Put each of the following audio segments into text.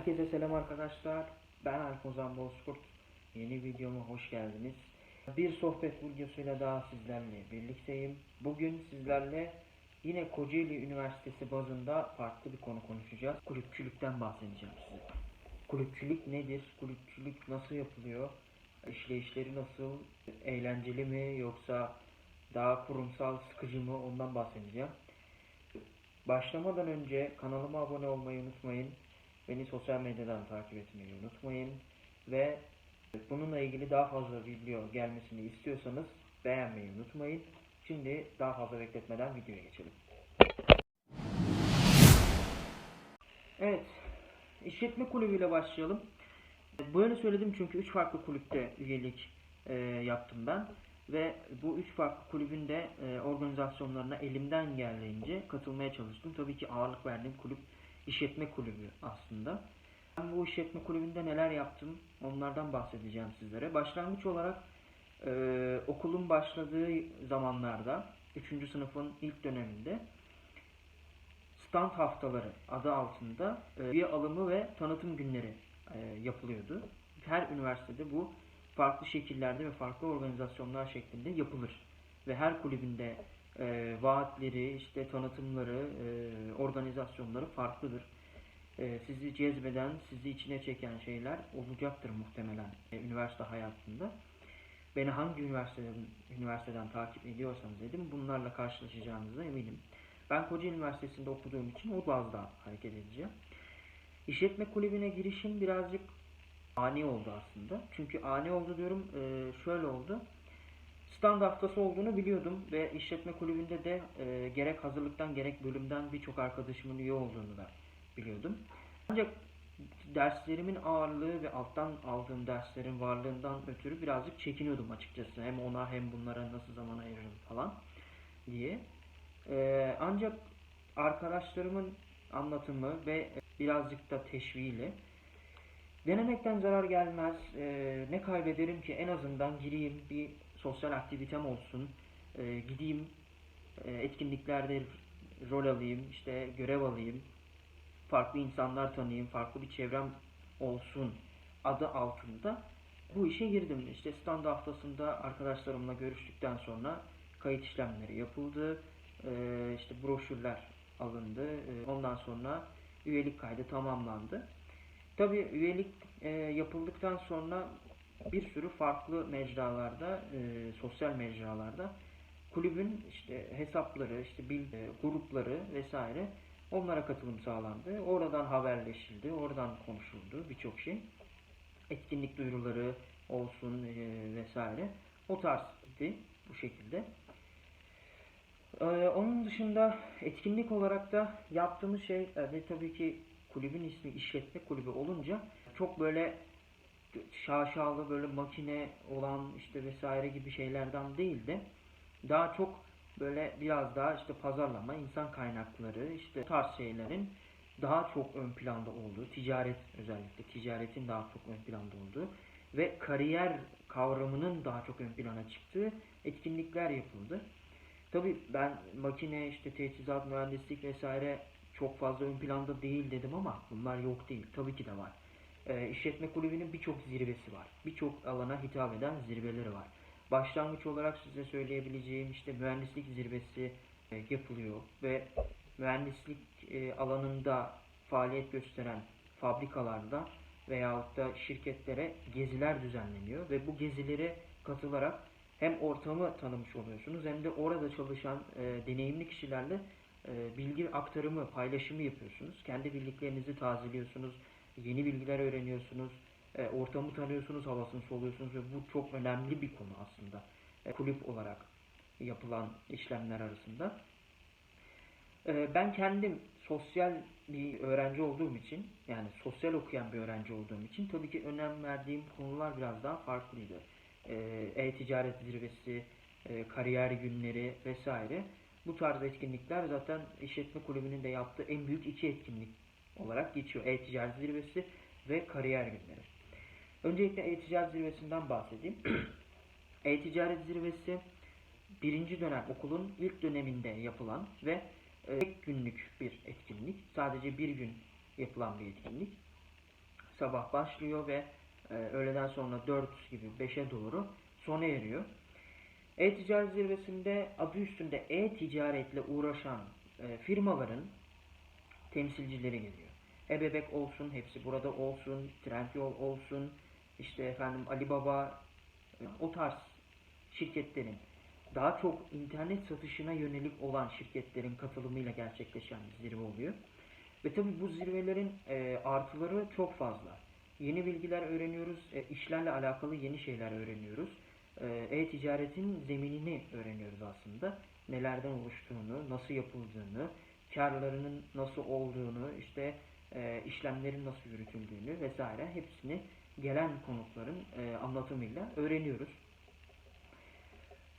Herkese selam arkadaşlar. Ben Alp Ozan Bozkurt. Yeni videoma hoş geldiniz. Bir sohbet videosuyla daha sizlerle birlikteyim. Bugün sizlerle yine Kocaeli Üniversitesi bazında farklı bir konu konuşacağız. Kulüpçülükten bahsedeceğim size. Kulüpçülük nedir? Kulüpçülük nasıl yapılıyor? İşleyişleri nasıl? Eğlenceli mi yoksa daha kurumsal, sıkıcı mı? Ondan bahsedeceğim. Başlamadan önce kanalıma abone olmayı unutmayın. Beni sosyal medyadan takip etmeyi unutmayın. Ve bununla ilgili daha fazla video gelmesini istiyorsanız beğenmeyi unutmayın. Şimdi daha fazla bekletmeden videoya geçelim. Evet, işletme kulübüyle başlayalım. Böyle söyledim çünkü 3 farklı kulüpte üyelik e, yaptım ben. Ve bu üç farklı kulübün de e, organizasyonlarına elimden geldiğince katılmaya çalıştım. Tabii ki ağırlık verdiğim kulüp işletme kulübü aslında. Ben bu işletme kulübünde neler yaptım onlardan bahsedeceğim sizlere. Başlangıç olarak e, okulun başladığı zamanlarda 3. sınıfın ilk döneminde stand haftaları adı altında e, üye alımı ve tanıtım günleri e, yapılıyordu. Her üniversitede bu farklı şekillerde ve farklı organizasyonlar şeklinde yapılır. Ve her kulübünde e, vaatleri, işte tanıtımları, e, organizasyonları farklıdır. E, sizi cezbeden, sizi içine çeken şeyler olacaktır muhtemelen e, üniversite hayatında. Beni hangi üniversiteden, üniversiteden takip ediyorsanız dedim bunlarla karşılaşacağınıza eminim. Ben Kocaeli Üniversitesi'nde okuduğum için o bazda hareket edeceğim. İşletme kulübüne girişim birazcık ani oldu aslında. Çünkü ani oldu diyorum e, şöyle oldu. Stand haftası olduğunu biliyordum ve işletme kulübünde de e, gerek hazırlıktan gerek bölümden birçok arkadaşımın üye olduğunu da biliyordum. Ancak derslerimin ağırlığı ve alttan aldığım derslerin varlığından ötürü birazcık çekiniyordum açıkçası. Hem ona hem bunlara nasıl zaman ayırırım falan diye. E, ancak arkadaşlarımın anlatımı ve birazcık da teşviğiyle Denemekten zarar gelmez. Ee, ne kaybederim ki en azından gireyim bir sosyal aktivitem olsun. Ee, gideyim e, etkinliklerde rol alayım, işte görev alayım. Farklı insanlar tanıyayım, farklı bir çevrem olsun adı altında bu işe girdim. İşte stand haftasında arkadaşlarımla görüştükten sonra kayıt işlemleri yapıldı. Ee, işte broşürler alındı. Ee, ondan sonra üyelik kaydı tamamlandı. Tabi üyelik e, yapıldıktan sonra bir sürü farklı mecralarda, e, sosyal mecralarda kulübün işte hesapları, işte bil, e, grupları vesaire onlara katılım sağlandı. Oradan haberleşildi, oradan konuşuldu birçok şey. Etkinlik duyuruları olsun e, vesaire. O tarz gitti bu şekilde. Ee, onun dışında etkinlik olarak da yaptığımız şey e, ve tabii ki kulübün ismi işletme kulübü olunca çok böyle şaşalı böyle makine olan işte vesaire gibi şeylerden değil de daha çok böyle biraz daha işte pazarlama, insan kaynakları işte tarz şeylerin daha çok ön planda olduğu, ticaret özellikle ticaretin daha çok ön planda olduğu ve kariyer kavramının daha çok ön plana çıktığı etkinlikler yapıldı. Tabi ben makine işte teçhizat, mühendislik vesaire çok fazla ön planda değil dedim ama bunlar yok değil. Tabii ki de var. E, işletme kulübünün birçok zirvesi var. Birçok alana hitap eden zirveleri var. Başlangıç olarak size söyleyebileceğim işte mühendislik zirvesi e, yapılıyor ve mühendislik e, alanında faaliyet gösteren fabrikalarda veyahut da şirketlere geziler düzenleniyor ve bu gezilere katılarak hem ortamı tanımış oluyorsunuz hem de orada çalışan e, deneyimli kişilerle e, bilgi aktarımı, paylaşımı yapıyorsunuz. Kendi bildiklerinizi tazeliyorsunuz, yeni bilgiler öğreniyorsunuz, e, ortamı tanıyorsunuz, havasını soluyorsunuz ve bu çok önemli bir konu aslında. E, kulüp olarak yapılan işlemler arasında. Ben kendim sosyal bir öğrenci olduğum için, yani sosyal okuyan bir öğrenci olduğum için tabii ki önem verdiğim konular biraz daha farklıydı. E-ticaret zirvesi, kariyer günleri vesaire. Bu tarz etkinlikler zaten işletme kulübünün de yaptığı en büyük iki etkinlik olarak geçiyor. E-ticaret zirvesi ve kariyer günleri. Öncelikle e-ticaret zirvesinden bahsedeyim. E-ticaret zirvesi birinci dönem okulun ilk döneminde yapılan ve tek günlük bir etkinlik. Sadece bir gün yapılan bir etkinlik. sabah başlıyor ve e, öğleden sonra 4 gibi 5'e doğru sona eriyor. E-ticaret zirvesinde adı üstünde e-ticaretle uğraşan e, firmaların temsilcileri geliyor. Ebebek olsun, hepsi burada olsun, Trendyol olsun, işte efendim Alibaba, o tarz şirketlerin daha çok internet satışına yönelik olan şirketlerin katılımıyla gerçekleşen bir zirve oluyor. Ve tabii bu zirvelerin e, artıları çok fazla. Yeni bilgiler öğreniyoruz, e, işlerle alakalı yeni şeyler öğreniyoruz. E, E-ticaretin zeminini öğreniyoruz aslında. Nelerden oluştuğunu, nasıl yapıldığını, karlarının nasıl olduğunu, işte e, işlemlerin nasıl yürütüldüğünü vesaire hepsini gelen konukların e, anlatımıyla öğreniyoruz.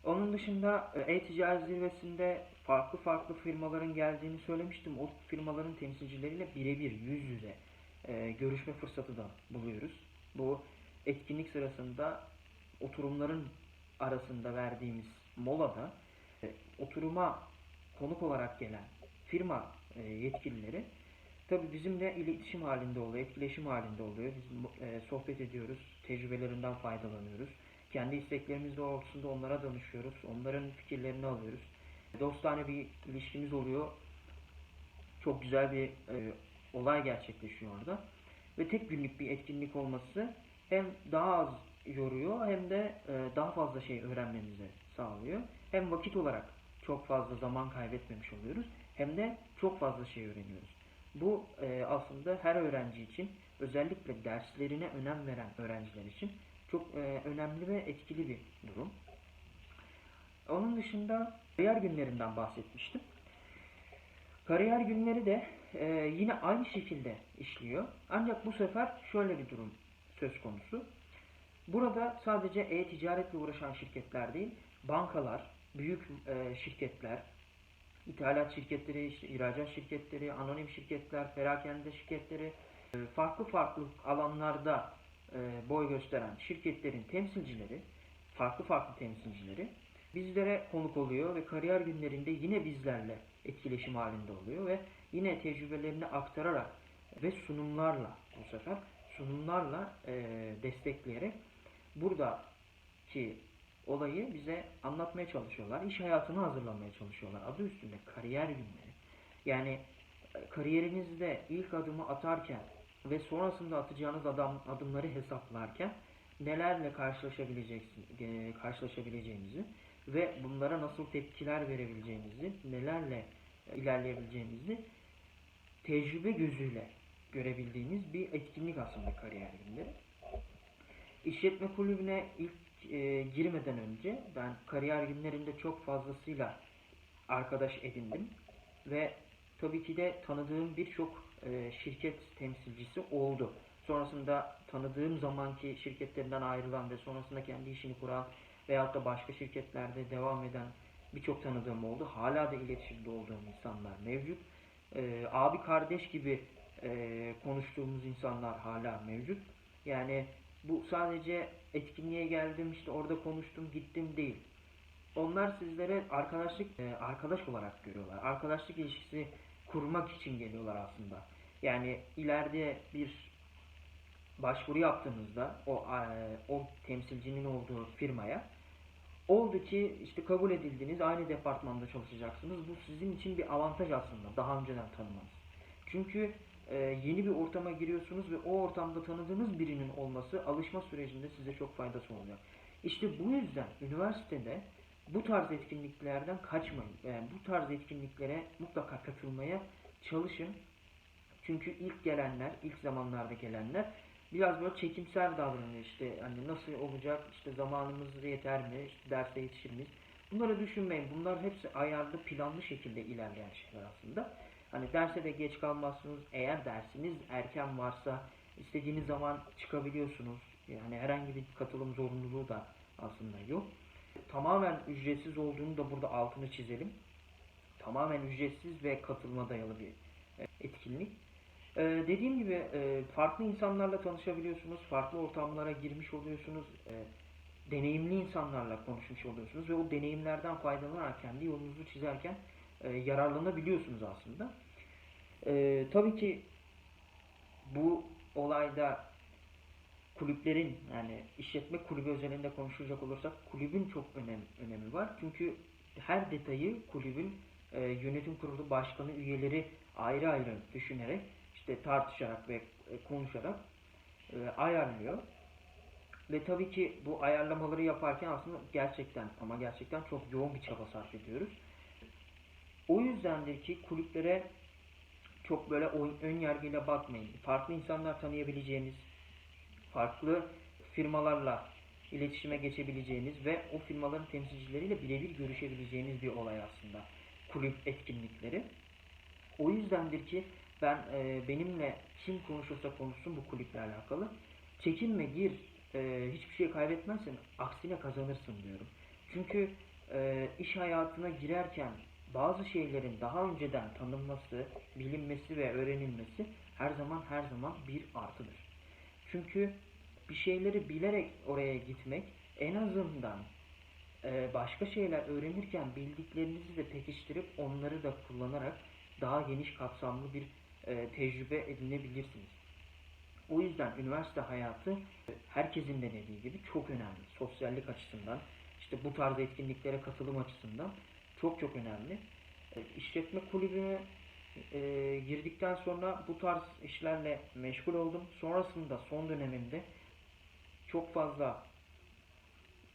Onun dışında e, e-ticaret zirvesinde farklı farklı firmaların geldiğini söylemiştim. O firmaların temsilcileriyle birebir yüz yüze e, görüşme fırsatı da buluyoruz. Bu etkinlik sırasında oturumların arasında verdiğimiz molada e, oturuma konuk olarak gelen firma e, yetkilileri tabi bizimle iletişim halinde oluyor, etkileşim halinde oluyor. Biz e, sohbet ediyoruz, tecrübelerinden faydalanıyoruz. Kendi isteklerimiz doğrultusunda onlara danışıyoruz, onların fikirlerini alıyoruz. Dostane bir ilişkimiz oluyor. Çok güzel bir e, olay gerçekleşiyor orada. Ve tek günlük bir etkinlik olması hem daha az yoruyor hem de e, daha fazla şey öğrenmemizi sağlıyor. Hem vakit olarak çok fazla zaman kaybetmemiş oluyoruz hem de çok fazla şey öğreniyoruz. Bu e, aslında her öğrenci için özellikle derslerine önem veren öğrenciler için çok e, önemli ve etkili bir durum. Onun dışında kariyer günlerinden bahsetmiştim. Kariyer günleri de e, yine aynı şekilde işliyor. Ancak bu sefer şöyle bir durum söz konusu. Burada sadece e-ticaretle uğraşan şirketler değil, bankalar, büyük e, şirketler, ithalat şirketleri, işte ihracat şirketleri, anonim şirketler, perakende şirketleri, e, farklı farklı alanlarda e, boy gösteren şirketlerin temsilcileri, farklı farklı temsilcileri bizlere konuk oluyor ve kariyer günlerinde yine bizlerle etkileşim halinde oluyor ve yine tecrübelerini aktararak ve sunumlarla bu sefer sunumlarla e, destekleyerek buradaki olayı bize anlatmaya çalışıyorlar. İş hayatını hazırlamaya çalışıyorlar. Adı üstünde kariyer günleri. Yani e, kariyerinizde ilk adımı atarken ve sonrasında atacağınız adam, adımları hesaplarken nelerle karşılaşabileceksiniz, e, karşılaşabileceğinizi ve bunlara nasıl tepkiler verebileceğinizi, nelerle ilerleyebileceğinizi tecrübe gözüyle görebildiğiniz bir etkinlik aslında kariyer günleri. İşletme kulübüne ilk e, girmeden önce ben kariyer günlerinde çok fazlasıyla arkadaş edindim ve tabii ki de tanıdığım birçok e, şirket temsilcisi oldu. Sonrasında tanıdığım zamanki şirketlerinden ayrılan ve sonrasında kendi işini kuran veyahut da başka şirketlerde devam eden birçok tanıdığım oldu. Hala da iletişimde olduğum insanlar mevcut. E, abi kardeş gibi e, konuştuğumuz insanlar hala mevcut. Yani bu sadece etkinliğe geldim işte orada konuştum gittim değil. Onlar sizlere arkadaşlık e, arkadaş olarak görüyorlar. Arkadaşlık ilişkisi kurmak için geliyorlar aslında. Yani ileride bir başvuru yaptığınızda o e, o temsilcinin olduğu firmaya oldu ki işte kabul edildiniz aynı departmanda çalışacaksınız. Bu sizin için bir avantaj aslında daha önceden tanımanız. Çünkü e, yeni bir ortama giriyorsunuz ve o ortamda tanıdığınız birinin olması alışma sürecinde size çok faydası olacak. İşte bu yüzden üniversitede bu tarz etkinliklerden kaçmayın. Yani bu tarz etkinliklere mutlaka katılmaya çalışın. Çünkü ilk gelenler, ilk zamanlarda gelenler biraz böyle çekimsel davranıyor işte hani nasıl olacak işte zamanımız yeter mi işte derse yetişir miyiz bunları düşünmeyin bunlar hepsi ayarlı planlı şekilde ilerleyen şeyler aslında hani derse de geç kalmazsınız. Eğer dersiniz erken varsa istediğiniz zaman çıkabiliyorsunuz. Yani herhangi bir katılım zorunluluğu da aslında yok. Tamamen ücretsiz olduğunu da burada altını çizelim. Tamamen ücretsiz ve katılma dayalı bir e, etkinlik. Ee, dediğim gibi e, farklı insanlarla tanışabiliyorsunuz, farklı ortamlara girmiş oluyorsunuz, e, deneyimli insanlarla konuşmuş oluyorsunuz ve o deneyimlerden faydalanarak kendi yolunuzu çizerken e, yararlanabiliyorsunuz aslında. E, tabii ki bu olayda kulüplerin yani işletme kulübü özelinde konuşacak olursak kulübün çok önem, önemi var. Çünkü her detayı kulübün e, yönetim kurulu başkanı üyeleri ayrı ayrı düşünerek işte tartışarak ve e, konuşarak e, ayarlıyor. Ve tabii ki bu ayarlamaları yaparken aslında gerçekten ama gerçekten çok yoğun bir çaba sarf ediyoruz. O yüzdendir ki kulüplere çok böyle ön yargıyla bakmayın. Farklı insanlar tanıyabileceğiniz, farklı firmalarla iletişime geçebileceğiniz ve o firmaların temsilcileriyle birebir görüşebileceğiniz bir olay aslında kulüp etkinlikleri. O yüzdendir ki ben e, benimle kim konuşursa konuşsun bu kulüple alakalı çekinme gir e, hiçbir şey kaybetmezsin aksine kazanırsın diyorum. Çünkü e, iş hayatına girerken bazı şeylerin daha önceden tanınması, bilinmesi ve öğrenilmesi her zaman her zaman bir artıdır. Çünkü bir şeyleri bilerek oraya gitmek en azından e, başka şeyler öğrenirken bildiklerinizi de pekiştirip onları da kullanarak daha geniş kapsamlı bir e, tecrübe edinebilirsiniz. O yüzden üniversite hayatı herkesin de dediği gibi çok önemli. Sosyallik açısından, işte bu tarz etkinliklere katılım açısından çok çok önemli. E, İşletme kulübüne e, girdikten sonra bu tarz işlerle meşgul oldum. Sonrasında son dönemimde çok fazla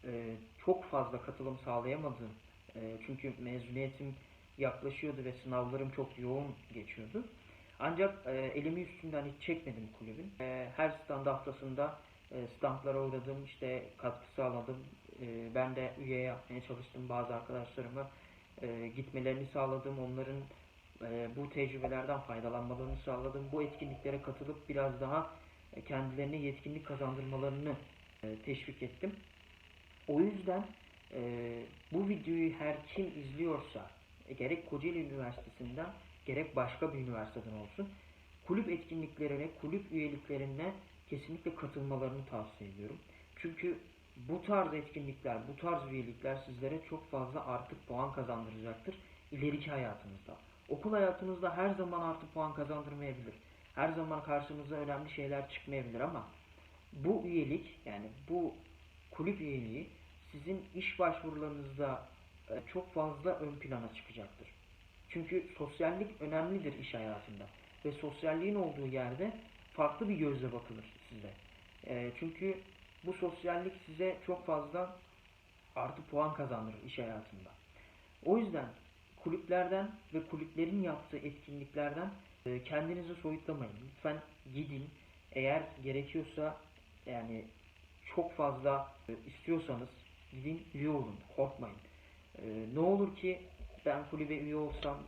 e, çok fazla katılım sağlayamadım. Çünkü mezuniyetim yaklaşıyordu ve sınavlarım çok yoğun geçiyordu. Ancak e, elimi üstünden hiç çekmedim kulübün. E, her stand haftasında e, standlara uğradım, işte katkı sağladım. E, ben de üye yapmaya çalıştım bazı arkadaşlarıma. E, gitmelerini sağladım, onların e, bu tecrübelerden faydalanmalarını sağladım. Bu etkinliklere katılıp biraz daha e, kendilerine yetkinlik kazandırmalarını e, teşvik ettim. O yüzden e, bu videoyu her kim izliyorsa e, gerek Kocaeli Üniversitesi'nden gerek başka bir üniversiteden olsun kulüp etkinliklerine, kulüp üyeliklerine kesinlikle katılmalarını tavsiye ediyorum. Çünkü bu tarz etkinlikler, bu tarz üyelikler sizlere çok fazla artık puan kazandıracaktır ileriki hayatınızda. Okul hayatınızda her zaman artı puan kazandırmayabilir. Her zaman karşınıza önemli şeyler çıkmayabilir ama bu üyelik yani bu kulüp üyeliği sizin iş başvurularınızda e, çok fazla ön plana çıkacaktır. Çünkü sosyallik önemlidir iş hayatında ve sosyalliğin olduğu yerde farklı bir gözle bakılır size. E, çünkü bu sosyallik size çok fazla artı puan kazandırır iş hayatında. O yüzden kulüplerden ve kulüplerin yaptığı etkinliklerden e, kendinizi soyutlamayın. Lütfen gidin. Eğer gerekiyorsa yani çok fazla e, istiyorsanız gidin üye olun. Korkmayın. E, ne olur ki ben kulübe üye olsam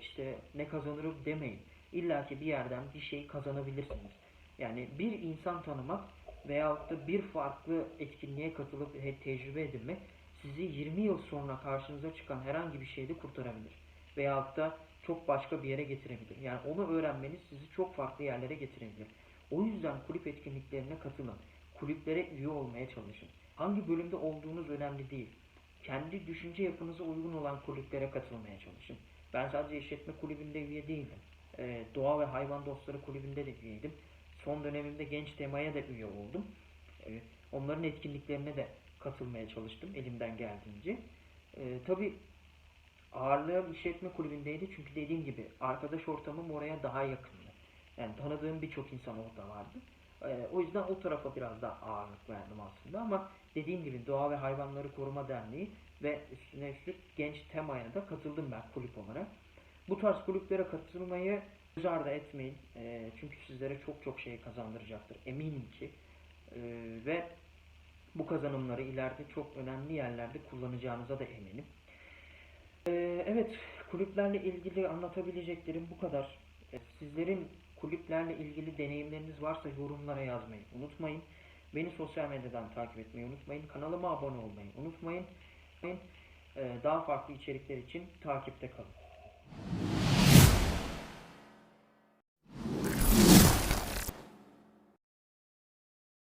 işte ne kazanırım demeyin. İlla ki bir yerden bir şey kazanabilirsiniz. Yani bir insan tanımak veyahut da bir farklı etkinliğe katılıp he- tecrübe edinmek sizi 20 yıl sonra karşınıza çıkan herhangi bir şeyde kurtarabilir. Veyahut da çok başka bir yere getirebilir. Yani onu öğrenmeniz sizi çok farklı yerlere getirebilir. O yüzden kulüp etkinliklerine katılın. Kulüplere üye olmaya çalışın. Hangi bölümde olduğunuz önemli değil. Kendi düşünce yapınıza uygun olan kulüplere katılmaya çalışın. Ben sadece işletme kulübünde üye değildim. Ee, Doğa ve Hayvan Dostları kulübünde de üyeydim. Son dönemimde Genç Tema'ya da üye oldum. Ee, onların etkinliklerine de katılmaya çalıştım elimden geldiğince. Ee, tabii ağırlığım işletme kulübündeydi çünkü dediğim gibi arkadaş ortamım oraya daha yakındı. Yani tanıdığım birçok insan orada vardı. Ee, o yüzden o tarafa biraz daha ağırlık verdim aslında ama dediğim gibi Doğa ve Hayvanları Koruma Derneği ve üstüne üstlük Genç Tema'ya da katıldım ben kulüp olarak. Bu tarz kulüplere katılmayı göz ardı etmeyin. Ee, çünkü sizlere çok çok şey kazandıracaktır. Eminim ki. Ee, ve bu kazanımları ileride çok önemli yerlerde kullanacağınıza da eminim. Ee, evet, kulüplerle ilgili anlatabileceklerim bu kadar. Ee, Sizlerin kulüplerle ilgili deneyimleriniz varsa yorumlara yazmayı unutmayın. Beni sosyal medyadan takip etmeyi unutmayın. Kanalıma abone olmayı unutmayın. Daha farklı içerikler için takipte kalın.